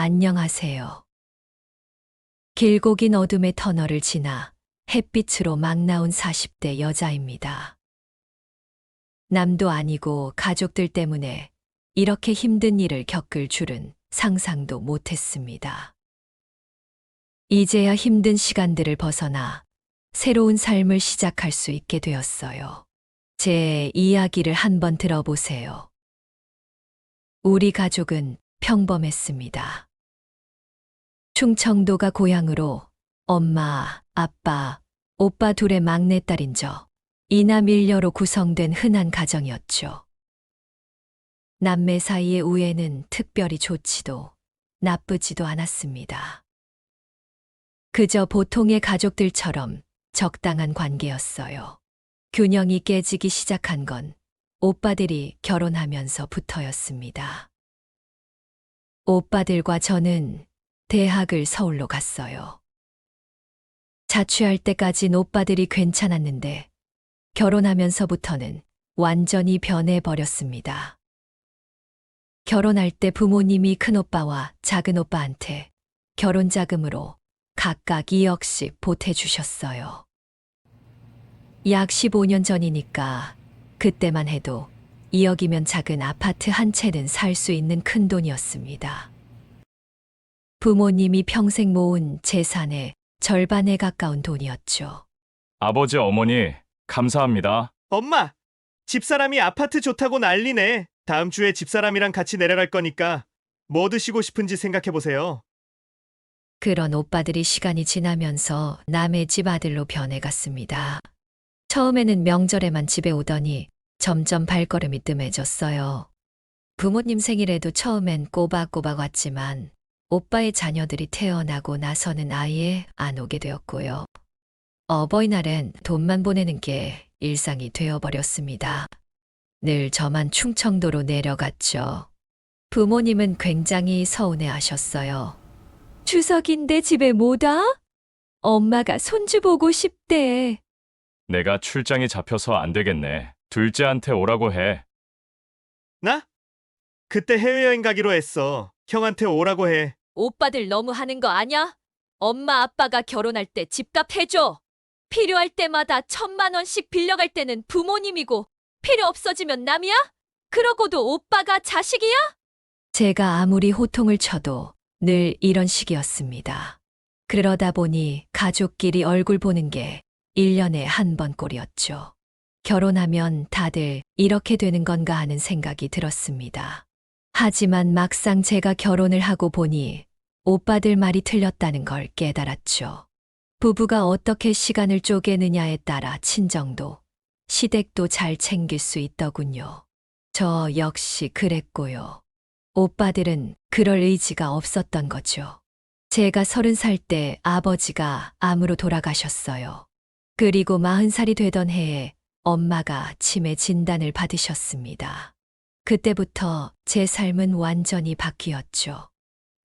안녕하세요. 길고 긴 어둠의 터널을 지나 햇빛으로 막 나온 40대 여자입니다. 남도 아니고 가족들 때문에 이렇게 힘든 일을 겪을 줄은 상상도 못했습니다. 이제야 힘든 시간들을 벗어나 새로운 삶을 시작할 수 있게 되었어요. 제 이야기를 한번 들어보세요. 우리 가족은 평범했습니다. 충청도가 고향으로 엄마, 아빠, 오빠 둘의 막내딸인 저, 이남 일녀로 구성된 흔한 가정이었죠. 남매 사이의 우애는 특별히 좋지도 나쁘지도 않았습니다. 그저 보통의 가족들처럼 적당한 관계였어요. 균형이 깨지기 시작한 건 오빠들이 결혼하면서 부터였습니다. 오빠들과 저는 대학을 서울로 갔어요. 자취할 때까진 오빠들이 괜찮았는데 결혼하면서부터는 완전히 변해버렸습니다. 결혼할 때 부모님이 큰오빠와 작은오빠한테 결혼 자금으로 각각 2억씩 보태주셨어요. 약 15년 전이니까 그때만 해도 2억이면 작은 아파트 한 채는 살 수 있는 큰 돈이었습니다. 부모님이 평생 모은 재산의 절반에 가까운 돈이었죠. 아버지, 어머니, 감사합니다. 엄마! 집사람이 아파트 좋다고 난리네. 다음 주에 집사람이랑 같이 내려갈 거니까 뭐 드시고 싶은지 생각해 보세요. 그런 오빠들이 시간이 지나면서 남의 집 아들로 변해갔습니다. 처음에는 명절에만 집에 오더니 점점 발걸음이 뜸해졌어요. 부모님 생일에도 처음엔 꼬박꼬박 왔지만 오빠의 자녀들이 태어나고 나서는 아예 안 오게 되었고요. 어버이날엔 돈만 보내는 게 일상이 되어버렸습니다. 늘 저만 충청도로 내려갔죠. 부모님은 굉장히 서운해 하셨어요. 추석인데 집에 못 와? 엄마가 손주 보고 싶대. 내가 출장이 잡혀서 안 되겠네. 둘째한테 오라고 해. 나? 그때 해외여행 가기로 했어. 형한테 오라고 해. 오빠들 너무 하는 거 아냐? 엄마 아빠가 결혼할 때 집값 해줘. 필요할 때마다 천만 원씩 빌려갈 때는 부모님이고 필요 없어지면 남이야? 그러고도 오빠가 자식이야? 제가 아무리 호통을 쳐도 늘 이런 식이었습니다. 그러다 보니 가족끼리 얼굴 보는 게 1년에 한 번 꼴이었죠. 결혼하면 다들 이렇게 되는 건가 하는 생각이 들었습니다. 하지만 막상 제가 결혼을 하고 보니 오빠들 말이 틀렸다는 걸 깨달았죠. 부부가 어떻게 시간을 쪼개느냐에 따라 친정도, 시댁도 잘 챙길 수 있더군요. 저 역시 그랬고요. 오빠들은 그럴 의지가 없었던 거죠. 제가 서른 살 때 아버지가 암으로 돌아가셨어요. 그리고 마흔 살이 되던 해에 엄마가 치매 진단을 받으셨습니다. 그때부터 제 삶은 완전히 바뀌었죠.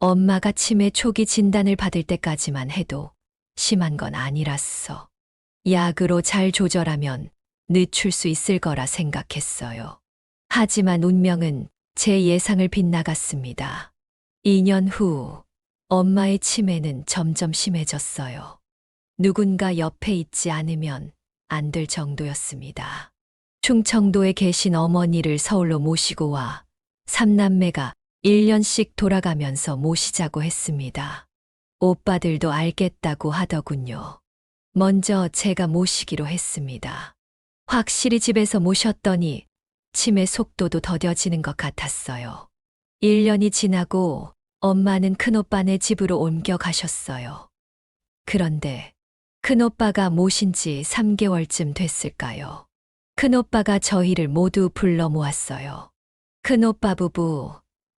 엄마가 치매 초기 진단을 받을 때까지만 해도 심한 건 아니랐어. 약으로 잘 조절하면 늦출 수 있을 거라 생각했어요. 하지만 운명은 제 예상을 빗나갔습니다. 2년 후 엄마의 치매는 점점 심해졌어요. 누군가 옆에 있지 않으면 안 될 정도였습니다. 충청도에 계신 어머니를 서울로 모시고 와 삼남매가 1년씩 돌아가면서 모시자고 했습니다. 오빠들도 알겠다고 하더군요. 먼저 제가 모시기로 했습니다. 확실히 집에서 모셨더니 치매 속도도 더뎌지는 것 같았어요. 1년이 지나고 엄마는 큰오빠네 집으로 옮겨 가셨어요. 그런데 큰오빠가 모신 지 3개월쯤 됐을까요? 큰오빠가 저희를 모두 불러 모았어요. 큰오빠 부부,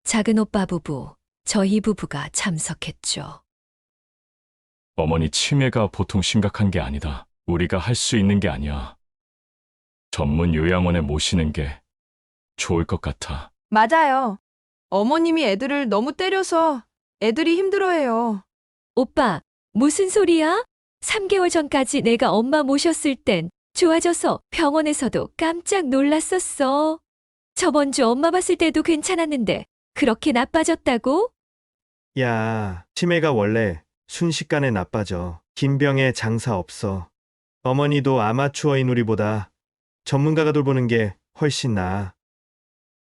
작은 오빠 부부, 저희 부부가 참석했죠. 어머니 치매가 보통 심각한 게 아니다. 우리가 할 수 있는 게 아니야. 전문 요양원에 모시는 게 좋을 것 같아. 맞아요. 어머님이 애들을 너무 때려서 애들이 힘들어해요. 오빠, 무슨 소리야? 3개월 전까지 내가 엄마 모셨을 땐 좋아져서 병원에서도 깜짝 놀랐었어. 저번 주 엄마 봤을 때도 괜찮았는데 그렇게 나빠졌다고? 야, 치매가 원래 순식간에 나빠져. 김병에 장사 없어. 어머니도 아마추어인 우리보다 전문가가 돌보는 게 훨씬 나아.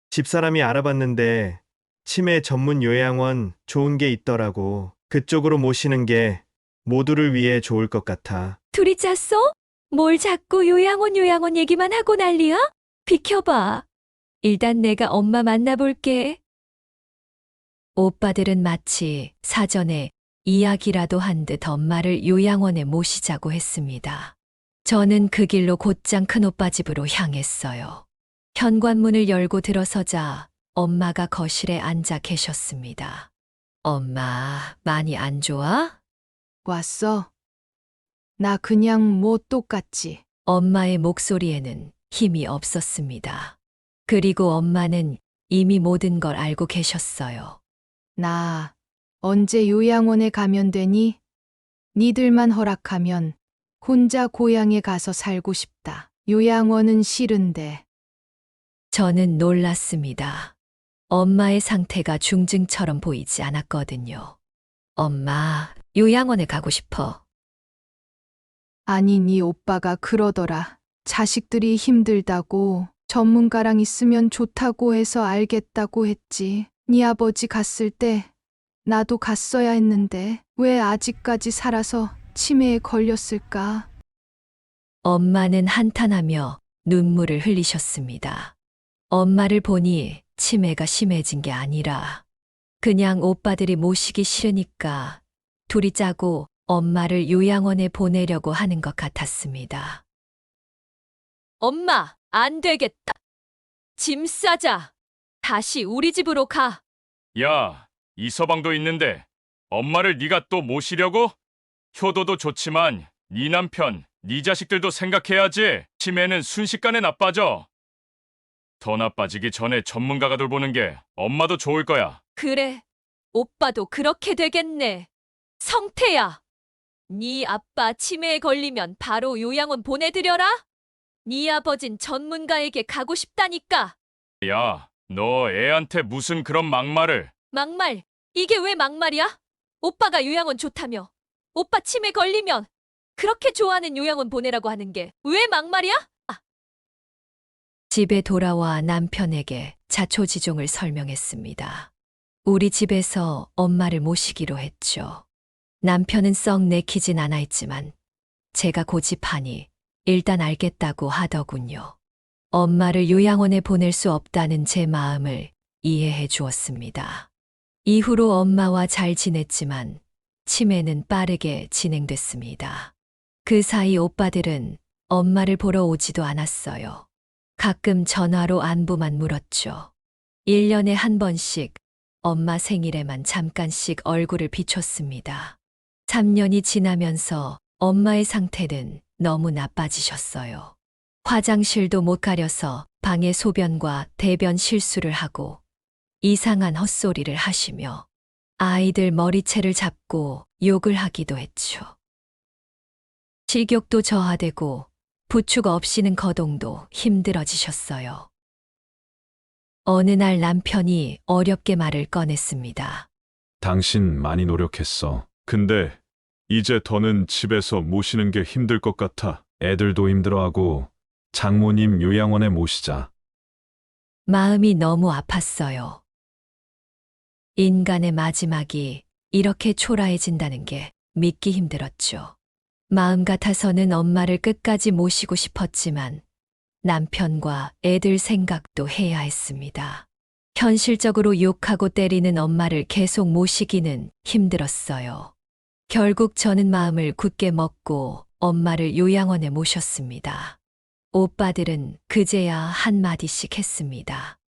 집사람이 알아봤는데 치매 전문 요양원 좋은 게 있더라고. 그쪽으로 모시는 게 모두를 위해 좋을 것 같아. 둘이 짰어? 뭘 자꾸 요양원 요양원 얘기만 하고 난리야? 비켜봐. 일단 내가 엄마 만나볼게. 오빠들은 마치 사전에 이야기라도 한 듯 엄마를 요양원에 모시자고 했습니다. 저는 그 길로 곧장 큰오빠 집으로 향했어요. 현관문을 열고 들어서자 엄마가 거실에 앉아 계셨습니다. 엄마, 많이 안 좋아? 왔어. 나 그냥 뭐 똑같지. 엄마의 목소리에는 힘이 없었습니다. 그리고 엄마는 이미 모든 걸 알고 계셨어요. 나 언제 요양원에 가면 되니? 니들만 허락하면 혼자 고향에 가서 살고 싶다. 요양원은 싫은데. 저는 놀랐습니다. 엄마의 상태가 중증처럼 보이지 않았거든요. 엄마, 요양원에 가고 싶어. 아니, 네 오빠가 그러더라. 자식들이 힘들다고 전문가랑 있으면 좋다고 해서 알겠다고 했지. 네 아버지 갔을 때 나도 갔어야 했는데 왜 아직까지 살아서 치매에 걸렸을까? 엄마는 한탄하며 눈물을 흘리셨습니다. 엄마를 보니 치매가 심해진 게 아니라 그냥 오빠들이 모시기 싫으니까 둘이 짜고 엄마를 요양원에 보내려고 하는 것 같았습니다. 엄마, 안 되겠다. 짐 싸자. 다시 우리 집으로 가. 야, 이 서방도 있는데 엄마를 네가 또 모시려고? 효도도 좋지만 네 남편, 네 자식들도 생각해야지. 치매는 순식간에 나빠져. 더 나빠지기 전에 전문가가 돌보는 게 엄마도 좋을 거야. 그래, 오빠도 그렇게 되겠네. 성태야, 네 아빠 치매에 걸리면 바로 요양원 보내드려라. 네 아버진 전문가에게 가고 싶다니까. 야, 너 애한테 무슨 그런 막말을? 막말, 이게 왜 막말이야? 오빠가 요양원 좋다며. 오빠 치매 걸리면 그렇게 좋아하는 요양원 보내라고 하는 게 왜 막말이야? 아. 집에 돌아와 남편에게 자초지종을 설명했습니다. 우리 집에서 엄마를 모시기로 했죠. 남편은 썩 내키진 않아 있지만 제가 고집하니 일단 알겠다고 하더군요. 엄마를 요양원에 보낼 수 없다는 제 마음을 이해해 주었습니다. 이후로 엄마와 잘 지냈지만 치매는 빠르게 진행됐습니다. 그 사이 오빠들은 엄마를 보러 오지도 않았어요. 가끔 전화로 안부만 물었죠. 1년에 한 번씩 엄마 생일에만 잠깐씩 얼굴을 비췄습니다. 3년이 지나면서 엄마의 상태는 너무 나빠지셨어요. 화장실도 못 가려서 방에 소변과 대변 실수를 하고 이상한 헛소리를 하시며 아이들 머리채를 잡고 욕을 하기도 했죠. 식욕도 저하되고 부축 없이는 거동도 힘들어지셨어요. 어느 날 남편이 어렵게 말을 꺼냈습니다. 당신 많이 노력했어. 근데 이제 더는 집에서 모시는 게 힘들 것 같아. 애들도 힘들어하고 장모님 요양원에 모시자. 마음이 너무 아팠어요. 인간의 마지막이 이렇게 초라해진다는 게 믿기 힘들었죠. 마음 같아서는 엄마를 끝까지 모시고 싶었지만 남편과 애들 생각도 해야 했습니다. 현실적으로 욕하고 때리는 엄마를 계속 모시기는 힘들었어요. 결국 저는 마음을 굳게 먹고 엄마를 요양원에 모셨습니다. 오빠들은 그제야 한마디씩 했습니다.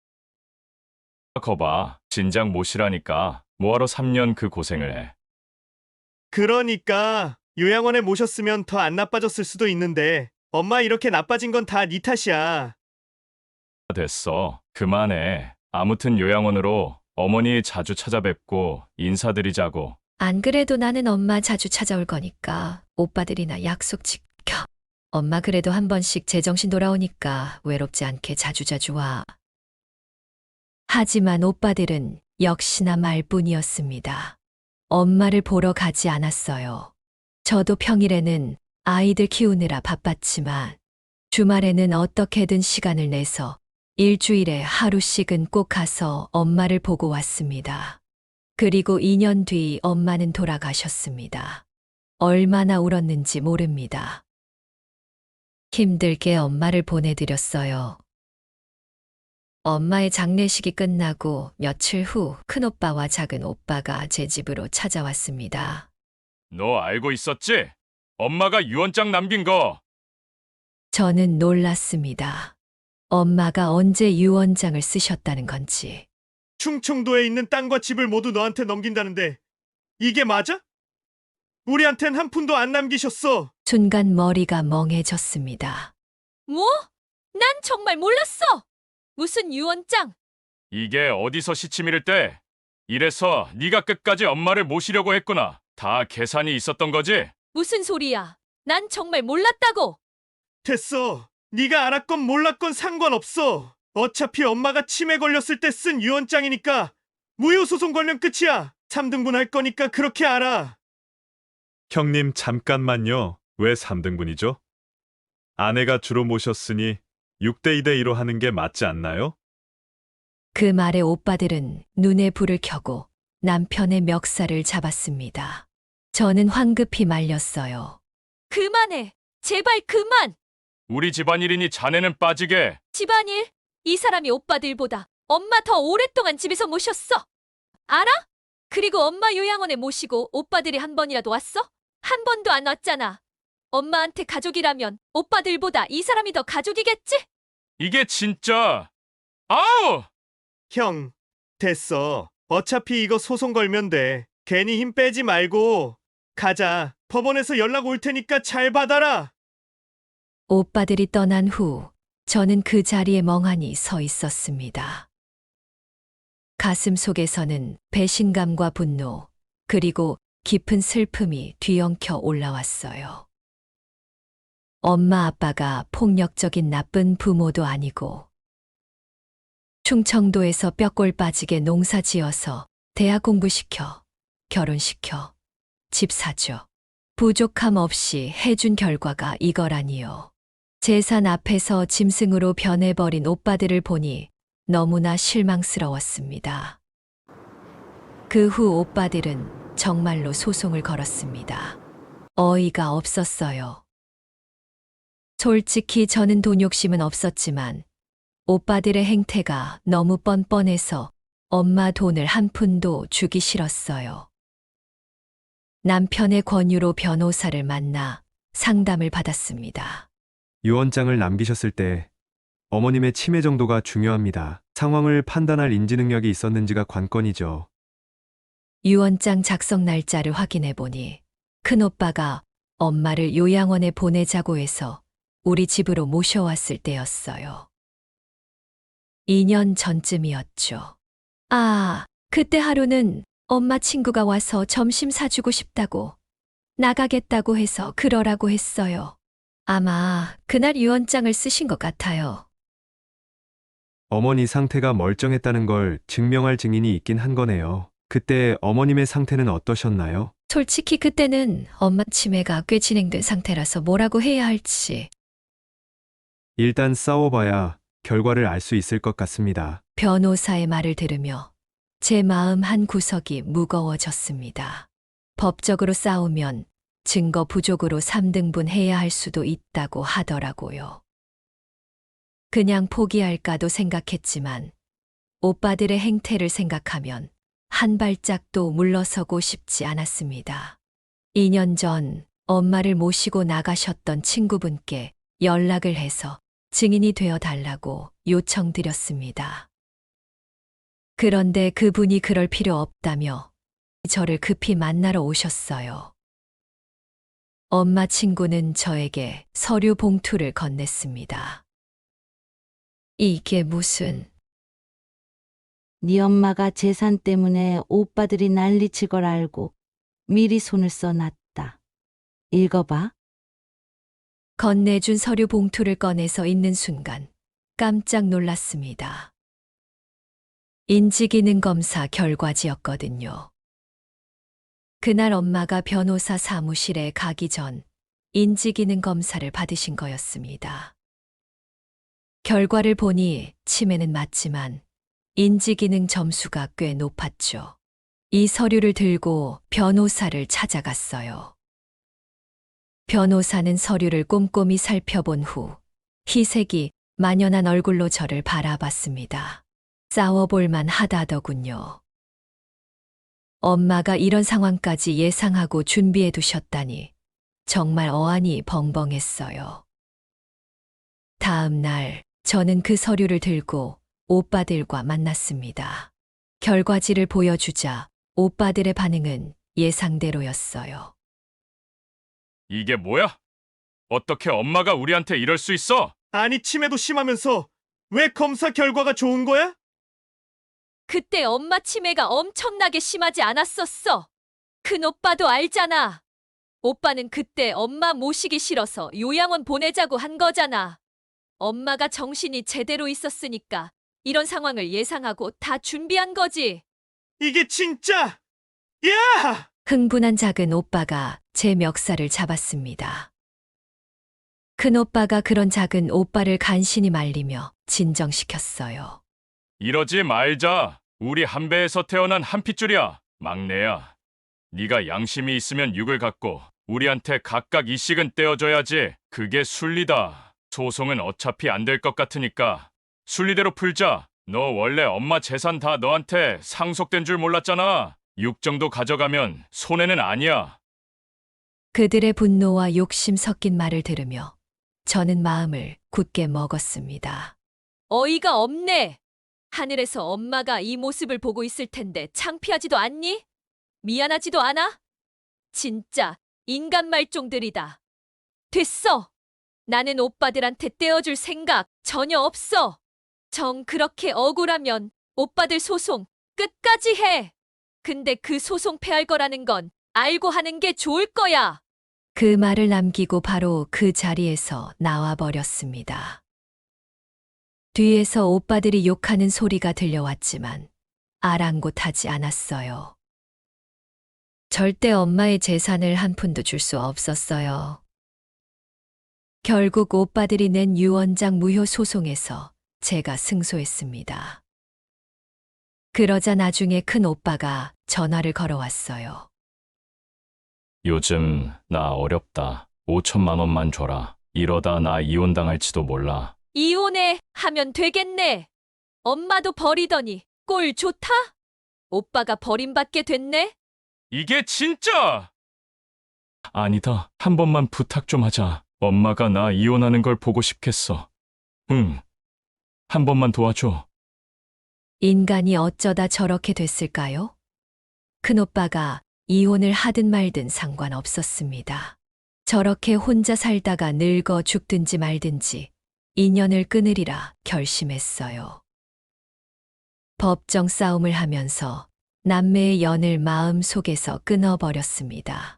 거봐, 진작 모시라니까 뭐하러 3년 그 고생을 해. 그러니까 요양원에 모셨으면 더 안 나빠졌을 수도 있는데 엄마 이렇게 나빠진 건 다 네 탓이야. 됐어. 그만해. 아무튼 요양원으로 어머니 자주 찾아뵙고 인사드리자고. 안 그래도 나는 엄마 자주 찾아올 거니까 오빠들이나 약속 지켜. 엄마 그래도 한 번씩 제정신 돌아오니까 외롭지 않게 자주자주 와. 하지만 오빠들은 역시나 말뿐이었습니다. 엄마를 보러 가지 않았어요. 저도 평일에는 아이들 키우느라 바빴지만 주말에는 어떻게든 시간을 내서 일주일에 하루씩은 꼭 가서 엄마를 보고 왔습니다. 그리고 2년 뒤 엄마는 돌아가셨습니다. 얼마나 울었는지 모릅니다. 힘들게 엄마를 보내드렸어요. 엄마의 장례식이 끝나고 며칠 후 큰오빠와 작은 오빠가 제 집으로 찾아왔습니다. 너 알고 있었지? 엄마가 유언장 남긴 거. 저는 놀랐습니다. 엄마가 언제 유언장을 쓰셨다는 건지. 충청도에 있는 땅과 집을 모두 너한테 넘긴다는데 이게 맞아? 우리한텐 한 푼도 안 남기셨어. 순간 머리가 멍해졌습니다. 뭐? 난 정말 몰랐어! 무슨 유언장? 이게 어디서 시치미를 때? 이래서 네가 끝까지 엄마를 모시려고 했구나. 다 계산이 있었던 거지? 무슨 소리야? 난 정말 몰랐다고! 됐어. 네가 알았건 몰랐건 상관없어. 어차피 엄마가 치매 걸렸을 때 쓴 유언장이니까 무효 소송 걸면 끝이야. 3등분 할 거니까 그렇게 알아. 형님 잠깐만요. 왜 3등분이죠? 아내가 주로 모셨으니 6대 2대 2로 하는 게 맞지 않나요? 그 말에 오빠들은 눈에 불을 켜고 남편의 멱살을 잡았습니다. 저는 황급히 말렸어요. 그만해! 제발 그만! 우리 집안일이니 자네는 빠지게. 집안일? 이 사람이 오빠들보다 엄마 더 오랫동안 집에서 모셨어. 알아? 그리고 엄마 요양원에 모시고 오빠들이 한 번이라도 왔어? 한 번도 안 왔잖아. 엄마한테 가족이라면 오빠들보다 이 사람이 더 가족이겠지? 이게 진짜. 아우! 형, 됐어. 어차피 이거 소송 걸면 돼. 괜히 힘 빼지 말고 가자. 법원에서 연락 올 테니까 잘 받아라. 오빠들이 떠난 후 저는 그 자리에 멍하니 서 있었습니다. 가슴 속에서는 배신감과 분노, 그리고 깊은 슬픔이 뒤엉켜 올라왔어요. 엄마 아빠가 폭력적인 나쁜 부모도 아니고, 충청도에서 뼈골 빠지게 농사 지어서 대학 공부시켜, 결혼시켜, 집 사줘. 부족함 없이 해준 결과가 이거라니요. 재산 앞에서 짐승으로 변해버린 오빠들을 보니 너무나 실망스러웠습니다. 그 후 오빠들은 정말로 소송을 걸었습니다. 어이가 없었어요. 솔직히 저는 돈 욕심은 없었지만 오빠들의 행태가 너무 뻔뻔해서 엄마 돈을 한 푼도 주기 싫었어요. 남편의 권유로 변호사를 만나 상담을 받았습니다. 유언장을 남기셨을 때 어머님의 치매 정도가 중요합니다. 상황을 판단할 인지 능력이 있었는지가 관건이죠. 유언장 작성 날짜를 확인해 보니 큰오빠가 엄마를 요양원에 보내자고 해서 우리 집으로 모셔왔을 때였어요. 2년 전쯤이었죠. 아, 그때 하루는 엄마 친구가 와서 점심 사주고 싶다고 나가겠다고 해서 그러라고 했어요. 아마 그날 유언장을 쓰신 것 같아요. 어머니 상태가 멀쩡했다는 걸 증명할 증인이 있긴 한 거네요. 그때 어머님의 상태는 어떠셨나요? 솔직히 그때는 엄마 치매가 꽤 진행된 상태라서 뭐라고 해야 할지 일단 싸워봐야 결과를 알 수 있을 것 같습니다. 변호사의 말을 들으며 제 마음 한 구석이 무거워졌습니다. 법적으로 싸우면 증거 부족으로 3등분 해야 할 수도 있다고 하더라고요. 그냥 포기할까도 생각했지만 오빠들의 행태를 생각하면 한 발짝도 물러서고 싶지 않았습니다. 2년 전 엄마를 모시고 나가셨던 친구분께 연락을 해서 증인이 되어 달라고 요청드렸습니다. 그런데 그분이 그럴 필요 없다며 저를 급히 만나러 오셨어요. 엄마 친구는 저에게 서류 봉투를 건넸습니다. 이게 무슨 네 엄마가 재산 때문에 오빠들이 난리칠 걸 알고 미리 손을 써놨다. 읽어봐. 건네준 서류 봉투를 꺼내서 읽는 순간 깜짝 놀랐습니다. 인지기능 검사 결과지였거든요. 그날 엄마가 변호사 사무실에 가기 전 인지기능 검사를 받으신 거였습니다. 결과를 보니 치매는 맞지만 인지기능 점수가 꽤 높았죠. 이 서류를 들고 변호사를 찾아갔어요. 변호사는 서류를 꼼꼼히 살펴본 후 희색이 만연한 얼굴로 저를 바라봤습니다. 싸워볼만 하다더군요. 엄마가 이런 상황까지 예상하고 준비해 두셨다니 정말 어안이 벙벙했어요. 다음 날 저는 그 서류를 들고 오빠들과 만났습니다. 결과지를 보여주자 오빠들의 반응은 예상대로였어요. 이게 뭐야? 어떻게 엄마가 우리한테 이럴 수 있어? 아니 치매도 심하면서 왜 검사 결과가 좋은 거야? 그때 엄마 치매가 엄청나게 심하지 않았었어. 큰 오빠도 알잖아. 오빠는 그때 엄마 모시기 싫어서 요양원 보내자고 한 거잖아. 엄마가 정신이 제대로 있었으니까 이런 상황을 예상하고 다 준비한 거지. 이게 진짜 야! 흥분한 작은 오빠가 제 멱살을 잡았습니다. 큰 오빠가 그런 작은 오빠를 간신히 말리며 진정시켰어요. 이러지 말자. 우리 한 배에서 태어난 한 핏줄이야. 막내야. 네가 양심이 있으면 육을 갖고 우리한테 각각 이씩은 떼어줘야지. 그게 순리다. 소송은 어차피 안 될 것 같으니까 순리대로 풀자. 너 원래 엄마 재산 다 너한테 상속된 줄 몰랐잖아. 육 정도 가져가면 손해는 아니야. 그들의 분노와 욕심 섞인 말을 들으며 저는 마음을 굳게 먹었습니다. 어이가 없네. 하늘에서 엄마가 이 모습을 보고 있을 텐데 창피하지도 않니? 미안하지도 않아? 진짜 인간 말종들이다. 됐어. 나는 오빠들한테 떼어줄 생각 전혀 없어. 정 그렇게 억울하면 오빠들 소송 끝까지 해. 근데 그 소송 패할 거라는 건 알고 하는 게 좋을 거야. 그 말을 남기고 바로 그 자리에서 나와 버렸습니다. 뒤에서 오빠들이 욕하는 소리가 들려왔지만 아랑곳하지 않았어요. 절대 엄마의 재산을 한 푼도 줄 수 없었어요. 결국 오빠들이 낸 유언장 무효 소송에서 제가 승소했습니다. 그러자 나중에 큰 오빠가 전화를 걸어왔어요. 요즘 나 어렵다. 5천만 원만 줘라. 이러다 나 이혼당할지도 몰라. 이혼해 하면 되겠네. 엄마도 버리더니 꼴 좋다? 오빠가 버림받게 됐네? 이게 진짜! 아니다. 한 번만 부탁 좀 하자. 엄마가 나 이혼하는 걸 보고 싶겠어. 응. 한 번만 도와줘. 인간이 어쩌다 저렇게 됐을까요? 큰오빠가 이혼을 하든 말든 상관없었습니다. 저렇게 혼자 살다가 늙어 죽든지 말든지 인연을 끊으리라 결심했어요. 법정 싸움을 하면서 남매의 연을 마음 속에서 끊어버렸습니다.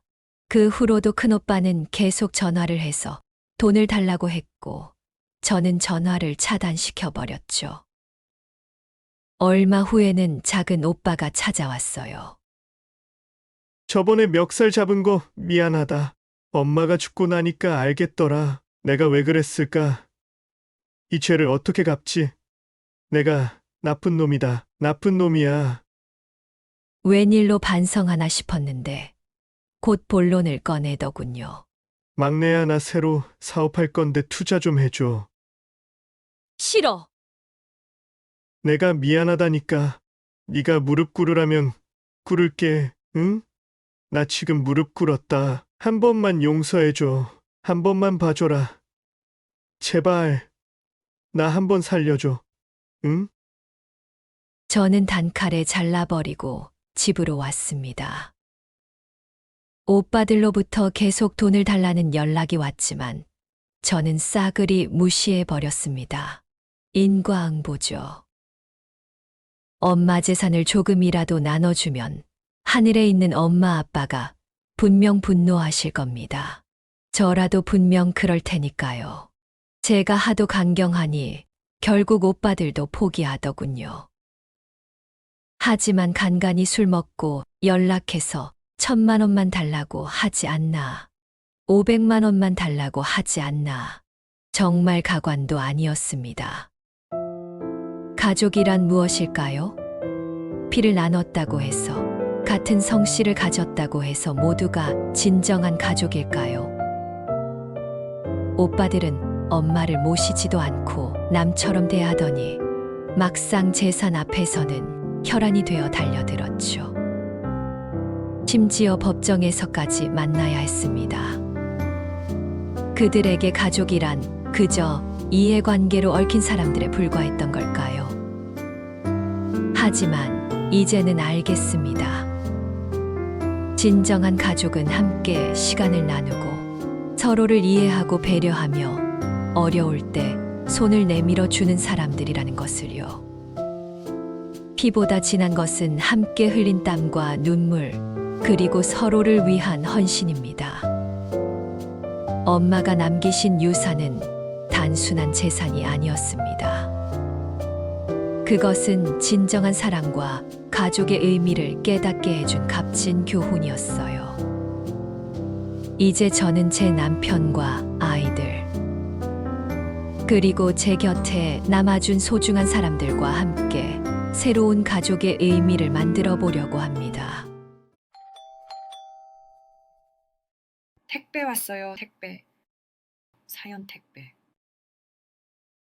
그 후로도 큰오빠는 계속 전화를 해서 돈을 달라고 했고, 저는 전화를 차단시켜버렸죠. 얼마 후에는 작은 오빠가 찾아왔어요. 저번에 멱살 잡은 거 미안하다. 엄마가 죽고 나니까 알겠더라. 내가 왜 그랬을까? 이 죄를 어떻게 갚지? 내가 나쁜 놈이다. 나쁜 놈이야. 웬일로 반성하나 싶었는데 곧 본론을 꺼내더군요. 막내야 나 새로 사업할 건데 투자 좀 해줘. 싫어. 내가 미안하다니까. 네가 무릎 꿇으라면 꿇을게. 응? 나 지금 무릎 꿇었다. 한 번만 용서해줘. 한 번만 봐줘라. 제발. 나 한 번 살려줘. 응? 저는 단칼에 잘라버리고 집으로 왔습니다. 오빠들로부터 계속 돈을 달라는 연락이 왔지만 저는 싸그리 무시해버렸습니다. 인과응보죠. 엄마 재산을 조금이라도 나눠주면 하늘에 있는 엄마 아빠가 분명 분노하실 겁니다. 저라도 분명 그럴 테니까요. 제가 하도 강경하니 결국 오빠들도 포기하더군요. 하지만 간간히 술 먹고 연락해서 천만 원만 달라고 하지 않나. 오백만 원만 달라고 하지 않나. 정말 가관도 아니었습니다. 가족이란 무엇일까요? 피를 나눴다고 해서, 같은 성씨를 가졌다고 해서 모두가 진정한 가족일까요? 오빠들은 엄마를 모시지도 않고 남처럼 대하더니 막상 재산 앞에서는 혈안이 되어 달려들었죠. 심지어 법정에서까지 만나야 했습니다. 그들에게 가족이란 그저 이해관계로 얽힌 사람들에 불과했던 걸까요? 하지만 이제는 알겠습니다. 진정한 가족은 함께 시간을 나누고 서로를 이해하고 배려하며 어려울 때 손을 내밀어 주는 사람들이라는 것을요. 피보다 진한 것은 함께 흘린 땀과 눈물, 그리고 서로를 위한 헌신입니다. 엄마가 남기신 유산은 단순한 재산이 아니었습니다. 그것은 진정한 사랑과 가족의 의미를 깨닫게 해준 값진 교훈이었어요. 이제 저는 제 남편과 아이들, 그리고 제 곁에 남아준 소중한 사람들과 함께 새로운 가족의 의미를 만들어 보려고 합니다. 택배 왔어요, 택배. 사연 택배.